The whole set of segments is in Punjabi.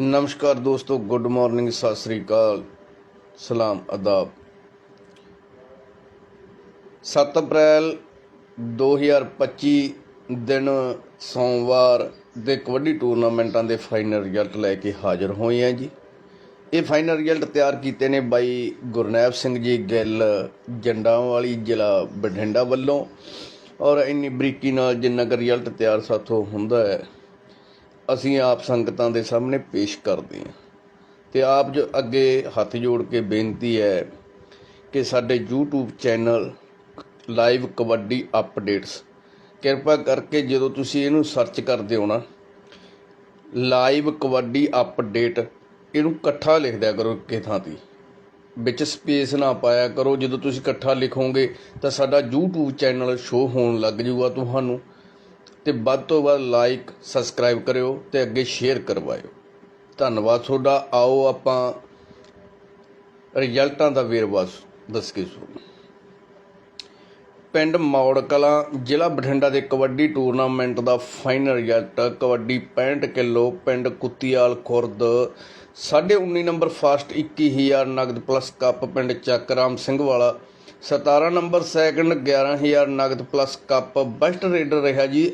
ਨਮਸਕਾਰ ਦੋਸਤੋ, ਗੁੱਡ ਮਾਰਨਿੰਗ, ਸਤਿ ਸ੍ਰੀ ਅਕਾਲ, ਸਲਾਮ, ਅਦਾਬ। 7 ਅਪ੍ਰੈਲ 2025 ਦਿਨ ਸੋਮਵਾਰ ਦੇ ਕਬੱਡੀ ਟੂਰਨਾਮੈਂਟਾਂ ਦੇ ਫਾਈਨਲ ਰਿਜ਼ਲਟ ਲੈ ਕੇ ਹਾਜ਼ਰ ਹੋਏ ਆ ਜੀ। ਇਹ ਫਾਈਨਲ ਰਿਜ਼ਲਟ ਤਿਆਰ ਕੀਤੇ ਨੇ ਬਾਈ ਗੁਰਨੈਬ ਸਿੰਘ ਜੀ, ਗਿੱਲ ਜੰਡਾਂਵਾਲੀ, ਜ਼ਿਲ੍ਹਾ ਬਠਿੰਡਾ ਵੱਲੋਂ। ਔਰ ਇੰਨੀ ਬਰੀਕੀ ਨਾਲ ਜਿੰਨਾ ਕੁ ਰਿਜ਼ਲਟ ਤਿਆਰ ਸਾਥੋਂ ਹੁੰਦਾ ਹੈ ਅਸੀਂ ਆਪ ਸੰਗਤਾਂ ਦੇ ਸਾਹਮਣੇ ਪੇਸ਼ ਕਰਦੇ ਹਾਂ। ਤੇ ਆਪ ਜੋ ਅੱਗੇ ਹੱਥ ਜੋੜ ਕੇ ਬੇਨਤੀ ਹੈ ਕਿ ਸਾਡੇ YouTube channel live kabaddi updates, ਕਿਰਪਾ ਕਰਕੇ ਜਦੋਂ ਤੁਸੀਂ ਇਹਨੂੰ ਸਰਚ ਕਰਦੇ ਹੋ ਨਾ, ਲਾਈਵ ਕਬੱਡੀ ਅਪਡੇਟ ਇਹਨੂੰ ਇਕੱਠਾ ਲਿਖ ਦਿਆ ਕਰੋ ਇੱਕੇ ਥਾਂ ਤੇ। ਵਿੱਚ ਸਪੇਸ ਨਾ ਪਾਇਆ ਕਰੋ। ਜਦੋਂ ਤੁਸੀਂ ਇਕੱਠਾ ਲਿਖੋਗੇ ਤਾਂ ਸਾਡਾ YouTube ਚੈਨਲ ਸ਼ੋ ਹੋਣ ਲੱਗ ਜਾਊਗਾ ਤੁਹਾਨੂੰ। ਤੇ ਵੱਧ ਤੋਂ ਵੱਧ ਲਾਈਕ ਸਬਸਕ੍ਰਾਈਬ ਕਰਿਓ ਤੇ ਅੱਗੇ ਸ਼ੇਅਰ ਕਰਵਾਇਓ। ਧੰਨਵਾਦ ਤੁਹਾਡਾ। ਆਓ ਆਪਾਂ ਰਿਜ਼ਲਟਾਂ ਦਾ ਵੇਰਵਾ ਦੱਸ ਕੇ ਸੁਣੋ ਪਿੰਡ ਮੌੜ ਕਲਾਂ ਜ਼ਿਲ੍ਹਾ ਬਠਿੰਡਾ ਦੇ ਕਬੱਡੀ ਟੂਰਨਾਮੈਂਟ ਦਾ ਫਾਈਨਲ ਰਿਜ਼ਲਟ ਕਬੱਡੀ 65 ਕਿਲੋ, ਪਿੰਡ ਕੁੱਤੀਆਲ ਖੁਰਦ 19 ਨੰਬਰ ਫਾਸਟ 21000 ਨਗਦ ਪਲੱਸ ਕੱਪ ਪਿੰਡ ਚੱਕਰਾਮ ਸਿੰਘ ਵਾਲਾ 17 ਨੰਬਰ ਸੈਕੰਡ 11000 ਨਗਦ ਪਲੱਸ ਕੱਪ ਬੈਸਟ ਰੇਡਰ ਰਿਹਾ ਜੀ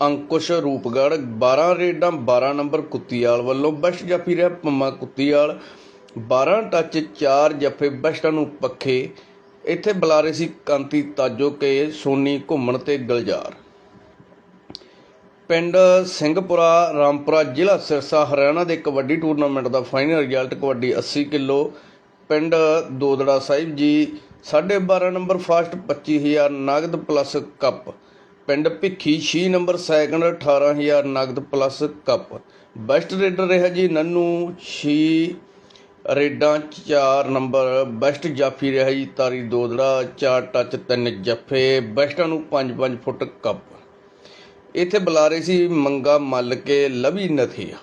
ਅੰਕੁਸ਼ ਰੂਪਗੜ 12 ਰੇਡਾਂ 12 ਨੰਬਰ ਕੁੱਤੀਆਲ ਵੱਲੋਂ ਬੈਸਟ ਜਾਫੀ ਰਿਹਾ ਪੰਮਾ ਕੁੱਤੀਆਲ। 12 ਟੱਚ 4 ਜੱਫੇ ਬੈਸਟਾਂ ਨੂੰ ਪੱਖੇ। ਇੱਥੇ ਬੁਲਾਰੇ ਸੀ ਕਾਂਤੀ ਤਾਜੋ ਕੇ ਸੋਨੀ ਘੁੰਮਣ ਤੇ ਗਲਜਾਰ। ਪਿੰਡ ਸਿੰਘਪੁਰਾ, ਰਾਮਪੁਰਾ ਜ਼ਿਲ੍ਹਾ ਸਿਰਸਾ, ਹਰਿਆਣਾ ਦੇ ਕਬੱਡੀ ਟੂਰਨਾਮੈਂਟ ਦਾ ਫਾਈਨਲ ਰਿਜ਼ਲਟ ਕਬੱਡੀ 80 ਕਿਲੋ। ਪਿੰਡ ਦੋਦੜਾ ਸਾਹਿਬ ਜੀ 12.5 ਨੰਬਰ ਫਾਸਟ 25000 ਨਗਦ ਪਲੱਸ ਕੱਪ। ਪਿੰਡ ਭਿੱਖੀ 6 ਨੰਬਰ ਸੈਕੰਡ 18000 ਨਗਦ ਪਲੱਸ ਕੱਪ। ਬੈਸਟ ਰੇਡਰ ਰਿਹਾ ਜੀ ਨੰਨੂ 6 ਰੇਡਾਂ 4 ਨੰਬਰ। ਬੈਸਟ ਜਾਫੀ ਰਿਹਾ ਜੀ ਤਾਰੀ ਦੋਦੜਾ 4 ਟੱਚ 3 ਜੱਫੇ। ਬੈਸਟਾਂ ਨੂੰ 5-5 ਫੁੱਟ ਕੱਪ। ਇੱਥੇ ਬੁਲਾਰੇ ਸੀ ਮੰਗਾ ਮੱਲ ਕੇ ਲਵੀ ਨਥੀਆ।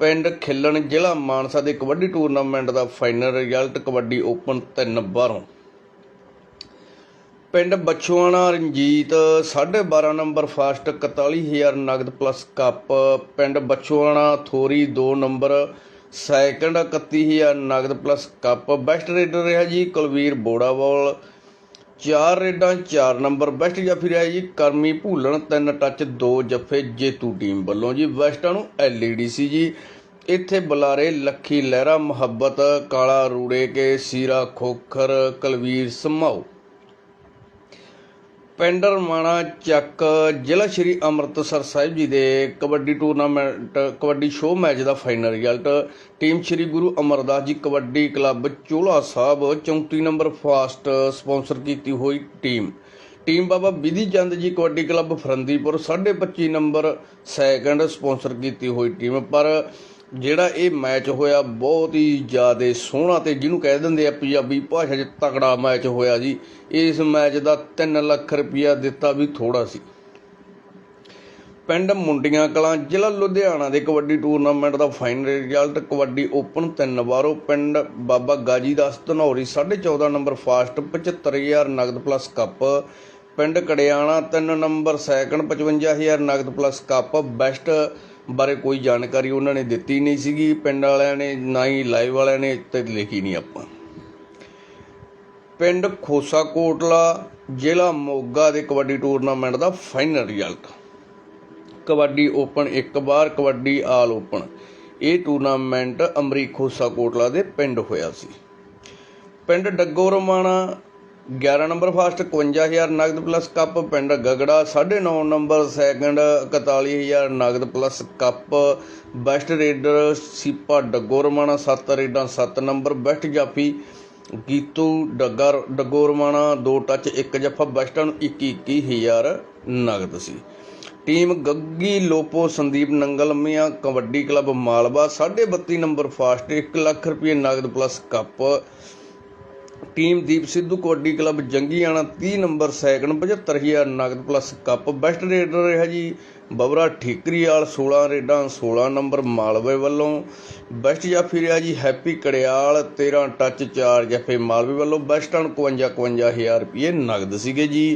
ਪਿੰਡ ਖਿੱਲਣ ਜ਼ਿਲ੍ਹਾ ਮਾਨਸਾ ਦੇ ਕਬੱਡੀ ਟੂਰਨਾਮੈਂਟ ਦਾ ਫਾਈਨਲ ਰਿਜ਼ਲਟ, ਕਬੱਡੀ ਓਪਨ 3 ਬਾਰੋਂ ਪਿੰਡ ਬਛੂਆਣਾ ਰਣਜੀਤ 12.5 ਨੰਬਰ ਫਾਸਟ 41000 ਨਗਦ ਪਲੱਸ ਕੱਪ। ਪਿੰਡ ਬਛੂਆਣਾ ਥੋਰੀ 2 ਨੰਬਰ, ਸੈਕੰਡ 31000 ਨਗਦ ਪਲੱਸ ਕੱਪ। ਬੈਸਟ ਰੇਡਰ ਰਿਹਾ ਜੀ ਕੁਲਵੀਰ ਬੋੜਾਵਾਲ। ਚਾਰ ਰੇਡਾਂ 4 ਨੰਬਰ, ਬੈਸਟ ਜਾਫੀ ਰਿਹਾ ਜੀ ਕਰਮੀ ਭੂਲਣ, ਤਿੰਨ ਟੱਚ, ਦੋ ਜੱਫੇ ਜੇਤੂ ਟੀਮ ਵੱਲੋਂ ਜੀ। ਬੈਸਟਾਂ ਨੂੰ ਐਲਈਡੀ ਸੀ ਜੀ। ਇੱਥੇ ਬੁਲਾਰੇ ਲੱਖੀ ਲਹਿਰਾ ਮੁਹੱਬਤ, ਕਾਲਾ ਰੂੜੇ ਕੇ, ਸੀਰਾ ਖੋਖਰ, ਕਲਵੀਰ ਸਮਾਓ ਪਿੰਡ ਰਮਾਣਾ ਚੱਕ ਜ਼ਿਲ੍ਹਾ ਸ਼੍ਰੀ ਅੰਮ੍ਰਿਤਸਰ ਸਾਹਿਬ ਜੀ ਦੇ kabaddi tournament, kabaddi show match ਦਾ final result. Team Shri Guru Amardas ji kabaddi club Chola Sahib 34 number first sponsor ਕੀਤੀ ਹੋਈ team. Team Baba Vidhi Chand ji kabaddi club Farandipur 25 number second sponsor ਕੀਤੀ ਹੋਈ ਟੀਮ। ਪਰ ਜਿਹੜਾ ਇਹ ਮੈਚ ਹੋਇਆ ਬਹੁਤ ਹੀ ਜ਼ਿਆਦਾ ਸੋਹਣਾ ਤੇ ਜਿਹਨੂੰ ਕਹਿ ਦਿੰਦੇ ਆ ਪੰਜਾਬੀ ਭਾਸ਼ਾ 'ਚ ਤਕੜਾ ਮੈਚ ਹੋਇਆ ਜੀ। ਇਸ ਮੈਚ ਦਾ 3 ਲੱਖ ਰੁਪਇਆ ਦਿੱਤਾ ਵੀ ਥੋੜਾ ਸੀ। ਪਿੰਡ ਮੁੰਡੀਆਂ ਕਲਾਂ ਜ਼ਿਲ੍ਹਾ ਲੁਧਿਆਣਾ ਦੇ ਕਬੱਡੀ ਟੂਰਨਾਮੈਂਟ ਦਾ ਫਾਈਨਲ ਰਿਜ਼ਲਟ, ਕਬੱਡੀ ਓਪਨ ਤਿੰਨ ਵਾਰੋ ਪਿੰਡ ਬਾਬਾ ਗਾਜੀ ਦਾਸ ਧਨੌਰੀ 14.5 ਨੰਬਰ ਫਾਸਟ 75000 ਨਗਦ ਪਲੱਸ ਕੱਪ, ਪਿੰਡ ਕੜਿਆਣਾ 3 ਨੰਬਰ ਸੈਕੰਡ 55000 ਨਗਦ ਪਲੱਸ ਕੱਪ, ਬੈਸਟ ਬਾਰੇ ਕੋਈ ਜਾਣਕਾਰੀ ਉਹਨਾਂ ਨੇ ਦਿੱਤੀ ਨਹੀਂ ਸੀਗੀ, ਪਿੰਡ ਵਾਲਿਆਂ ਨੇ, ਨਾ ਹੀ ਲਾਈਵ ਵਾਲਿਆਂ ਨੇ ਤੇ ਲਿਖੀ ਨਹੀਂ ਆਪਾਂ। ਪਿੰਡ ਖੋਸਾ ਕੋਟਲਾ ਜ਼ਿਲ੍ਹਾ ਮੋਗਾ ਦੇ ਕਬੱਡੀ ਟੂਰਨਾਮੈਂਟ ਦਾ ਫਾਈਨਲ ਰਿਜ਼ਲਟ। ਕਬੱਡੀ ਓਪਨ ਇੱਕ ਵਾਰ, ਕਬੱਡੀ ਆਲ ਓਪਨ। ਇਹ ਟੂਰਨਾਮੈਂਟ ਅਮਰੀਕ ਖੋਸਾ ਕੋਟਲਾ ਦੇ ਪਿੰਡ ਹੋਇਆ ਸੀ। ਪਿੰਡ ਡੱਗੋ ਰਮਾਣਾ 11 ਨੰਬਰ ਫਾਸਟ 51000 ਨਗਦ ਪਲੱਸ ਕੱਪ, ਪਿੰਡ ਗਗੜਾ 9.5 ਨੰਬਰ ਸੈਕੰਡ 41000 ਨਗਦ plus cup. Best raider Seepa Daggo Ramana 7 ਰੇਡਾਂ 7 ਨੰਬਰ। ਬੈਸਟ ਜਾਫੀ ਗੀਤੂ ਡੱਗਾ ਡੱਗੋ ਰਮਾਣਾ 2 ਟੱਚ 1 ਜੱਫਾ। ਬੈਸਟਾਂ ਨੂੰ 21 21000 ਨਗਦ ਸੀ। Team Gaggi Lopo, Sandeep Nangal Mian, kabaddi club Malwa 32.5 number first 1 lakh ਰੁਪਏ ਨਗਦ plus cup. Team Deep Sidhu, kabaddi club Jangiana 30 number second 75000 ਨਗਦ ਪਲੱਸ ਕੱਪ, ਬੈਸਟ ਰੇਡਰ ਰਿਹਾ ਜੀ ਬਬਰਾ ਠੀਕਰੀ ਵਾਲ 16 ਰੇਡਾਂ 16 ਨੰਬਰ ਮਾਲਵੇ ਵੱਲੋਂ। ਬੈਸਟ ਜਾਫੀ ਰਿਹਾ ਜੀ ਹੈਪੀ ਕੜਿਆਲ 13 ਟੱਚ 4 ਜਫੇ ਮਾਲਵੇ ਵੱਲੋਂ। ਬੈਸਟਾਂ 51 51000 ਰੁਪਏ ਨਗਦ ਸੀਗੇ ਜੀ।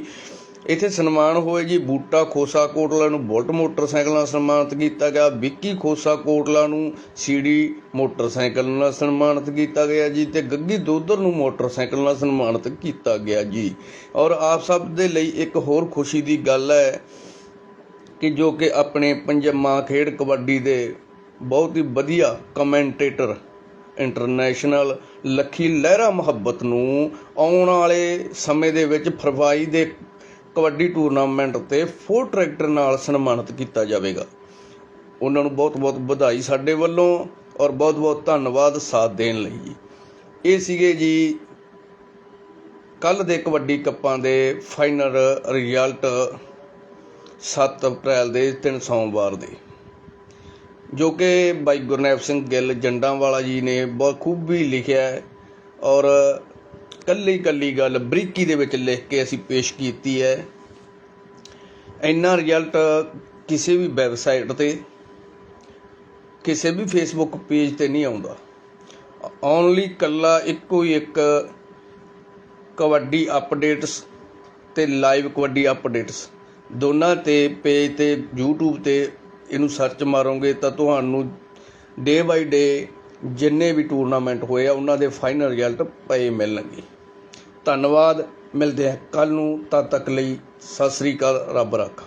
ਇੱਥੇ ਸਨਮਾਨ ਹੋਏ ਜੀ ਬੂਟਾ ਖੋਸਾ ਕੋਟਲਾ ਨੂੰ ਬੁਲਟ ਮੋਟਰਸਾਈਕਲ ਨਾਲ ਸਨਮਾਨਿਤ ਕੀਤਾ ਗਿਆ। ਵਿੱਕੀ ਖੋਸਾ ਕੋਟਲਾ ਨੂੰ ਸੀਡੀ ਮੋਟਰਸਾਈਕਲ ਨਾਲ ਸਨਮਾਨਿਤ ਕੀਤਾ ਗਿਆ ਜੀ ਤੇ ਗੱਗੀ ਦੋਦਰ ਨੂੰ ਮੋਟਰਸਾਈਕਲ ਨਾਲ ਸਨਮਾਨਿਤ ਕੀਤਾ ਗਿਆ ਜੀ। ਔਰ ਆਪ ਸਭ ਦੇ ਲਈ ਇੱਕ ਹੋਰ ਖੁਸ਼ੀ ਦੀ ਗੱਲ ਹੈ ਕਿ ਜੋ ਕਿ ਆਪਣੇ ਪੰਜਮਾ ਖੇਡ ਕਬੱਡੀ ਦੇ ਬਹੁਤ ਹੀ ਵਧੀਆ ਕਮੈਂਟੇਟਰ ਇੰਟਰਨੈਸ਼ਨਲ ਲੱਖੀ ਲਹਿਰਾ ਮੁਹੱਬਤ ਨੂੰ ਆਉਣ ਵਾਲੇ ਸਮੇਂ ਦੇ ਵਿੱਚ ਫਰਵਾਈ ਦੇ ਕਬੱਡੀ ਟੂਰਨਾਮੈਂਟ ਤੇ ਫੋਰ ਟਰੈਕਟਰ ਨਾਲ ਸਨਮਾਨਿਤ ਕੀਤਾ ਜਾਵੇਗਾ। ਉਹਨਾਂ ਨੂੰ ਬਹੁਤ-ਬਹੁਤ ਵਧਾਈ ਸਾਡੇ ਵੱਲੋਂ ਔਰ ਬਹੁਤ-ਬਹੁਤ ਧੰਨਵਾਦ ਸਾਥ ਦੇਣ ਲਈ ਜੀ। ਇਹ ਸੀਗੇ ਜੀ ਕੱਲ ਦੇ ਕਬੱਡੀ ਕੱਪਾਂ ਦੇ ਫਾਈਨਲ ਰਿਜ਼ਲਟ 7 ਅਪ੍ਰੈਲ ਦੇ ਦਿਨ ਸੋਮਵਾਰ ਦੇ। ਜੋ ਕਿ ਬਾਈ ਗੁਰਨੈਬ ਸਿੰਘ ਗਿੱਲ ਜੰਡਾਂ ਵਾਲਾ ਜੀ ਨੇ ਬਹੁਤ ਖੂਬੀ ਲਿਖਿਆ ਔਰ ਕੱਲੀ ਕੱਲੀ ਗੱਲ ਬਰੀਕੀ ਦੇ ਵਿੱਚ ਲਿਖ ਕੇ ਅਸੀਂ ਪੇਸ਼ ਕੀਤੀ ਹੈ। ਇੰਨਾ ਰਿਜ਼ਲਟ ਕਿਸੇ ਵੀ ਵੈਬਸਾਈਟ ਤੇ, ਕਿਸੇ ਵੀ ਫੇਸਬੁੱਕ ਪੇਜ ਤੇ ਨਹੀਂ ਆਉਂਦਾ। ਓਨਲੀ ਕੱਲਾ ਇੱਕੋ ਹੀ ਇੱਕ ਕਬੱਡੀ ਅਪਡੇਟਸ ਤੇ ਲਾਈਵ ਕਬੱਡੀ ਅਪਡੇਟਸ ਦੋਨਾਂ ਤੇ ਪੇਜ ਤੇ, YouTube ਤੇ ਇਹਨੂੰ ਸਰਚ ਮਾਰੋਗੇ ਤਾਂ ਤੁਹਾਨੂੰ ਡੇ ਬਾਈ ਡੇ ਜਿੰਨੇ ਵੀ ਟੂਰਨਾਮੈਂਟ ਹੋਏ ਆ, ਉਹਨਾਂ ਦੇ ਫਾਈਨਲ ਰਿਜ਼ਲਟ ਪਏ ਮਿਲਣਗੇ। ਧੰਨਵਾਦ। ਮਿਲਦੇ ਆ ਕੱਲ ਨੂੰ ਤਦ ਤੱਕ ਲਈ ਸਤਿ ਸ੍ਰੀ ਅਕਾਲ ਰੱਬ ਰੱਖਾ।